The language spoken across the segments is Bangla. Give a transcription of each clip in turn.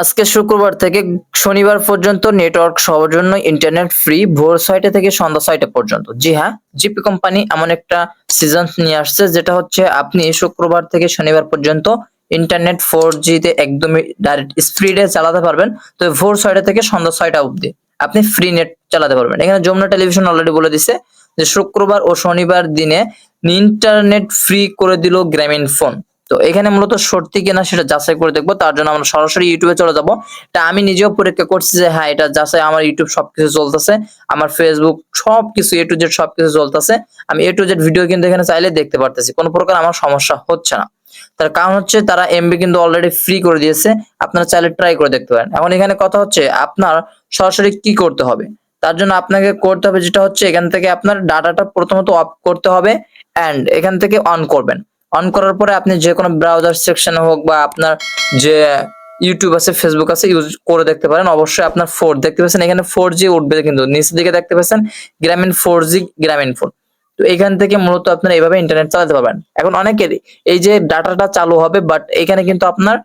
আজকে শুক্রবার থেকে শনিবার পর্যন্ত নেটওয়ার্ক সবার জন্য ইন্টারনেট ফ্রি ভোর ছয়টা থেকে সন্ধ্যা ছয়টা পর্যন্ত। জি হ্যাঁ জিপি কোম্পানি এমন একটা সিজন নিয়ে আসছে, যেটা হচ্ছে আপনি শুক্রবার থেকে শনিবার পর্যন্ত ইন্টারনেট ফোর তে একদমই ডাইরেক্ট স্পিডে চালাতে পারবেন। তো ভোর ছয়টা থেকে সন্ধ্যা ছয়টা অবধি আপনি ফ্রি নেট চালাতে পারবেন। এখানে যমুনা টেলিভিশন অলরেডি বলে দিছে যে শুক্রবার ও শনিবার দিনে ইন্টারনেট ফ্রি করে দিল গ্রামীণ ফোন তো এখানে মূলত সত্যি কিনা সেটা যাচাই করে দেখব, তার জন্য আমরা সরাসরি ইউটিউবে চলে যাব। এটা আমি নিজেও পরীক্ষা করছি যে হ্যাঁ এটা যাচাই আমার ইউটিউব সবকিছু চলতেছে, আমার ফেসবুক সবকিছু এ টু জেড সবকিছু চলতেছে, আমি এ টু জেড ভিডিও কিন্তু এখানে চাইলে দেখতে পারতেছি, কোনো প্রকার আমার সমস্যা হচ্ছে না। তার কারণ হচ্ছে তারা এমবি কিন্তু অলরেডি ফ্রি করে দিয়েছে, আপনারা চাইলে ট্রাই করে দেখতে পারেন। এখন এখানে কথা হচ্ছে আপনার সরাসরি কি করতে হবে? তার জন্য আপনাকে করতে হবে যেটা হচ্ছে এখান থেকে আপনার ডাটাটা প্রথমত অফ করতে হবে এন্ড এখান থেকে অন করবেন। অন করার পরে আপনি যে কোনো ব্রাউজার সেকশনে হোক বা আপনার যে ইউটিউব আছে ফেসবুক আছে ইউজ করে দেখতে পারেন। অবশ্যই আপনার ফোর দেখতে পাচ্ছেন। এখানে ফোর জি উঠবে কিন্তু। নিচের দিকে দেখতে পাচ্ছেন, গ্রামীণ ফোর জি গ্রামীণ ফোন তো এখান থেকে মূলত আপনারা এইভাবে ইন্টারনেট চালাতে পারবেন। এখন অনেকেরই এই যে ডাটাটা চালু হবে বাট এখানে কিন্তু আপনার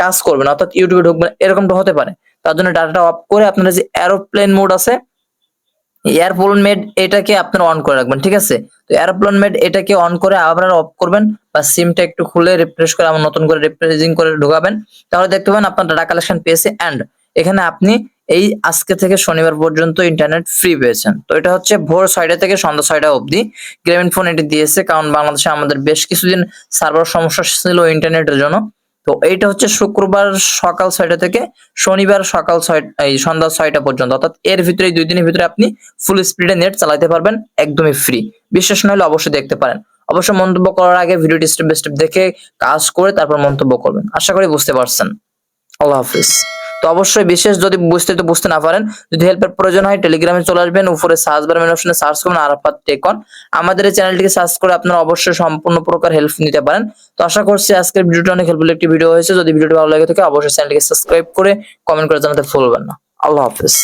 কাজ করবেন অর্থাৎ ইউটিউবে ঢুকবেন এরকমটা হতে পারে। তার জন্য ডাটাটা অফ করে আপনারা যে এরোপ্লেন মোড আছে এয়ারপ্লেন মেড এটাকে আপনারা অন করে রাখবেন, ঠিক আছে? তো এয়ারপ্লেন মেড এটাকে অন করে আবার অফ করবেন বা সিমটা একটু খুলে রিফ্রেশ করে আবার নতুন করে রিফ্রেশিং করে ঢোকাবেন। তাহলে দেখতে পাবেন আপনার ডাটা কালেকশন পেয়েছে এন্ড এখানে আপনি এই আজকে থেকে শনিবার পর্যন্ত ইন্টারনেট ফ্রি পেয়েছেন। তো এটা হচ্ছে ভোর ছয়টা থেকে সন্ধ্যা ছয়টা অবধি। গ্রামীণ ফোন এটি দিয়েছে, কারণ বাংলাদেশে আমাদের বেশ কিছুদিন সার্ভার সমস্যা ছিল ইন্টারনেটের জন্য। তো এটা হচ্ছে শুক্রবার সকাল ছয়টা থেকে শনিবার সকাল ছয় এই সন্ধ্যা ছয়টা পর্যন্ত। অর্থাৎ এর ভিতরে দুই দিনের ভিতরে আপনি ফুল স্পিডে নেট চালাতে পারবেন, একদমই ফ্রি বিশ্বাস না হলে অবশ্যই দেখতে পারেন। অবশ্য মন্তব্য করার আগে ভিডিওটি স্টেপ বাই স্টেপ দেখে কাজ করে তারপর মন্তব্য করবেন। আশা করি বুঝতে পারছেন। আল্লাহ হাফিজ। তো অবশ্যই বিশেষ যদি বুঝতে তো বুঝতে না পারেন, যদি হেল্পের প্রয়োজন হয় টেলিগ্রামে চলে আসবেন, উপরে সার্চ বার মেন অপশনে সার্চ করুন, আরাফাত টেকন। আমাদের এই চ্যানেলটিকে সার্চ করে আপনারা অবশ্যই সম্পূর্ণ প্রকার হেল্প নিতে পারেন। তো আশা করছি আজকের ভিডিওটি অনেক হেল্পফুল একটি ভিডিও হয়েছে। যদি ভিডিওটি ভালো লাগে থাকে, অবশ্যই চ্যানেলটিকে সাবস্ক্রাইব করে কমেন্ট করে জানাতে ভুলবেন না। আল্লাহ হাফিজ।